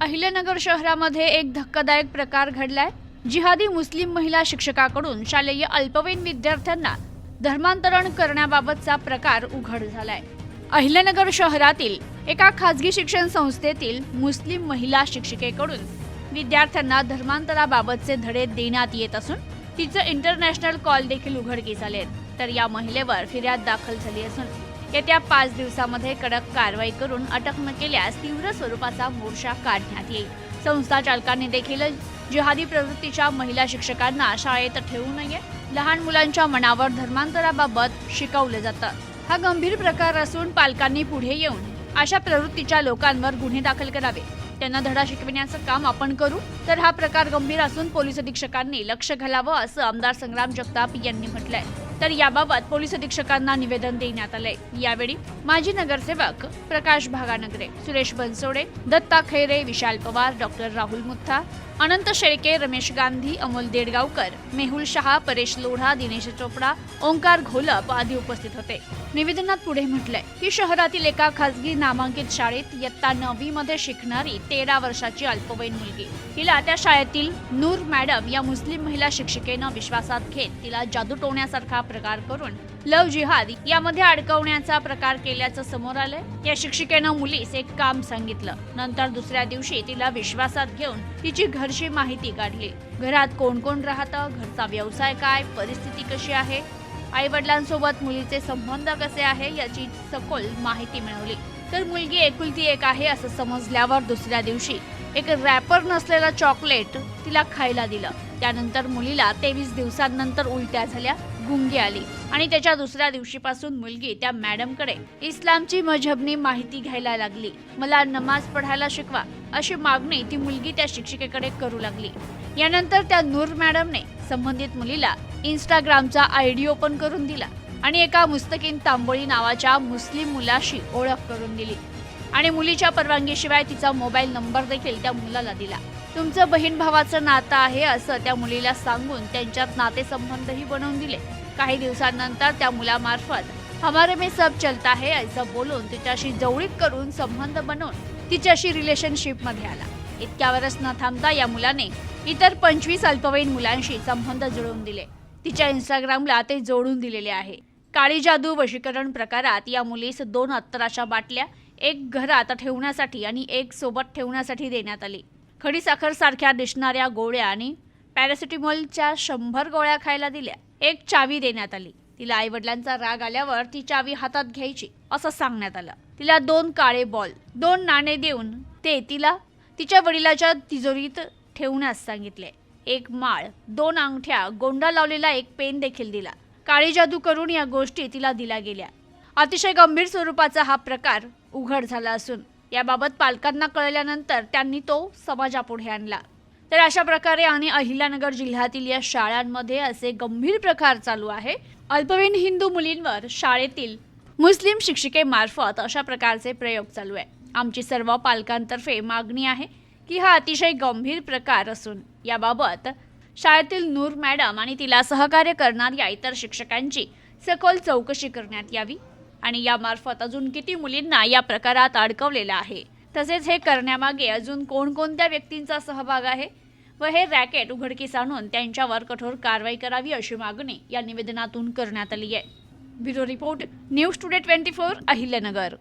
अहिल्यानगर शहरामध्ये एक धक्कादायक प्रकार घडलाय जिहादी मुस्लिम महिला शिक्षकाकडून शालेय अल्पवयीन विद्यार्थ्यांना धर्मांतरण करण्याबाबतचा प्रकार उघड झालाय अहिल्यानगर शहरातील एका खाजगी शिक्षण संस्थेतील मुस्लिम महिला शिक्षिकेकडून विद्यार्थ्यांना धर्मांतराबाबतचे धडे देण्यात येत असून तिचं इंटरनॅशनल कॉल देखील उघडकीस आले आहेत. तर या महिलेवर फिर्याद दाखल झाली असून येत्या पाच दिवसामध्ये कडक कारवाई करून अटक न केल्यास तीव्र स्वरूपाचा मोर्चा काढण्यात येईल. संस्था चालकांनी देखील जिहादी प्रवृत्तीच्या महिला शिक्षकांना शाळेत ठेवू नये लहान मुलांच्या मनावर धर्मांतराबाबत शिकवलं जातं. हा गंभीर प्रकार असून पालकांनी पुढे येऊन अशा प्रवृत्तीच्या लोकांवर गुन्हे दाखल करावे. त्यांना धडा शिकविण्याचं काम आपण करू तर हा प्रकार गंभीर असून पोलीस अधीक्षकांनी लक्ष घालावं असं आमदार संग्राम जगताप यांनी म्हटलंय. तर याबाबत पोलीस अधीक्षकांना निवेदन देण्यात आलंय. यावेळी माजी नगरसेवक प्रकाश भागानगरे सुरेश बनसोडे दत्ता खैरे विशाल पवार डॉक्टर राहुल मुथा अनंत शेळके रमेश गांधी अमोल देडगावकर मेहुल शहा परेश लोढा दिनेश चोपडा ओंकार घोलप आदी उपस्थित होते. निवेदनात पुढे म्हटलंय की शहरातील एका खासगी नामांकित शाळेत इयत्ता नववी मध्ये शिकणारी तेरा वर्षाची अल्पवयीन मुलगी. तिला त्या शाळेतील नूर मॅडम या मुस्लिम महिला शिक्षिकेनं विश्वासात घेत तिला जादू टोण्यासारखा प्रकार करून लव जिहाद यामध्ये अडकवण्याचा प्रकार केल्याचं समोर आलंय. या शिक्षिकेनं मुलीस एक काम सांगितलं. नंतर दुसऱ्या दिवशी तिला विश्वासात घेऊन तिची घरची माहिती काढली. घरात कोण कोण राहतं? घरचा व्यवसाय काय? परिस्थिती कशी आहे? आई वडिलांसोबत मुलीचे संबंध कसे आहे? याची सखोल माहिती मिळवली. तर मुलगी एकुलती एक आहे असं समजल्यावर दुसऱ्या दिवशी एक रॅपर नसलेला चॉकलेट तिला खायला दिलं. त्यानंतर मुलीला तेवीस दिवसांनंतर उलट्या झाल्या. गुंगी आली. आणि त्याच्या दुसऱ्या दिवशीपासून मुलगी त्या मॅडमकडे इस्लामची मजहबनी माहिती घ्यायला लागली. मला नमाज पढायला शिकवा अशी मागणी ती मुलगी त्या शिक्षिकेकडे करू लागली. यानंतर त्या नूर मॅडमने संबंधित मुलीला इंस्टाग्रामचा आयडी ओपन करून दिला आणि एका मुस्तकीन तांबोळी नावाच्या मुस्लिम मुलाशी ओळख करून दिली. आणि मुलीच्या परवानगीशिवाय तिचा मोबाईल नंबर देखील त्या मुलाला दिला. तुमचं बहीण भावाचं नातं आहे असं त्या मुलीला सांगून त्यांच्यात नातेसंबंधही बनवून दिले. काही दिवसांनंतर त्या मुलामार्फत हमारे में सब चलता है असं बोलून तिच्याशी जवळीक करून संबंध बनवून तिच्याशी रिलेशनशिपमध्ये आला. इतक्यावरच न थांबता या मुलाने इतर पंचवीस अल्पवयीन मुलांशी संबंध जुळवून दिले. तिच्या इंस्टाग्रामला ते जोडून दिलेले आहे. काळी जादू वशीकरण प्रकारात या मुलीस दोन अत्तराच्या बाटल्या एक घरात ठेवण्यासाठी आणि एक सोबत ठेवण्यासाठी देण्यात आली. खडीसाखरसारख्या दिसणाऱ्या गोळ्या आणि पॅरासिटीमॉलच्या शंभर गोळ्या खायला दिल्या. एक चावी देण्यात आली. तिला आईवडिलांचा राग आल्यावर ती चावी हातात घ्यायची असं सांगण्यात आलं. तिला दोन काळे बॉल दोन नाणे देऊन ते तिला तिच्या वडिलाच्या तिजोरीत ठेवण्यास सांगितले. एक माळ दोन अंगठ्या गोंडा लावलेला एक पेन देखील दिला. काळी जादू करून या गोष्टी तिला दिल्या गेल्या. अतिशय गंभीर स्वरूपाचा हा प्रकार उघड झाला असून याबाबत पालकांना कळल्यानंतर त्यांनी तो समाजापुढे आणला. तर अशा प्रकारे आणि अहिल्यानगर जिल्ह्यातील या शाळांमध्ये असे गंभीर प्रकार चालू आहे. अल्पवयीन हिंदू मुलींवर शाळेतील मुस्लिम शिक्षिकेमार्फत अशा प्रकारचे प्रयोग चालू आहे. आमची सर्व पालकांतर्फे मागणी आहे की हा अतिशय गंभीर प्रकार असून याबाबत शाळेतील नूर मॅडम आणि तिला सहकार्य करणाऱ्या इतर शिक्षकांची सखोल चौकशी करण्यात यावी. आणि यामार्फत अजून किती मुलींना या प्रकारात अडकवलेलं आहे. तसेच हे करण्यामागे अजून कोणकोणत्या व्यक्तींचा सहभाग आहे? व हे रॅकेट उघडकीस आणून त्यांच्यावर कठोर कारवाई करावी अशी मागणी या निवेदनातून करण्यात आली आहे. Bureau report news today twenty four Ahilyanagar.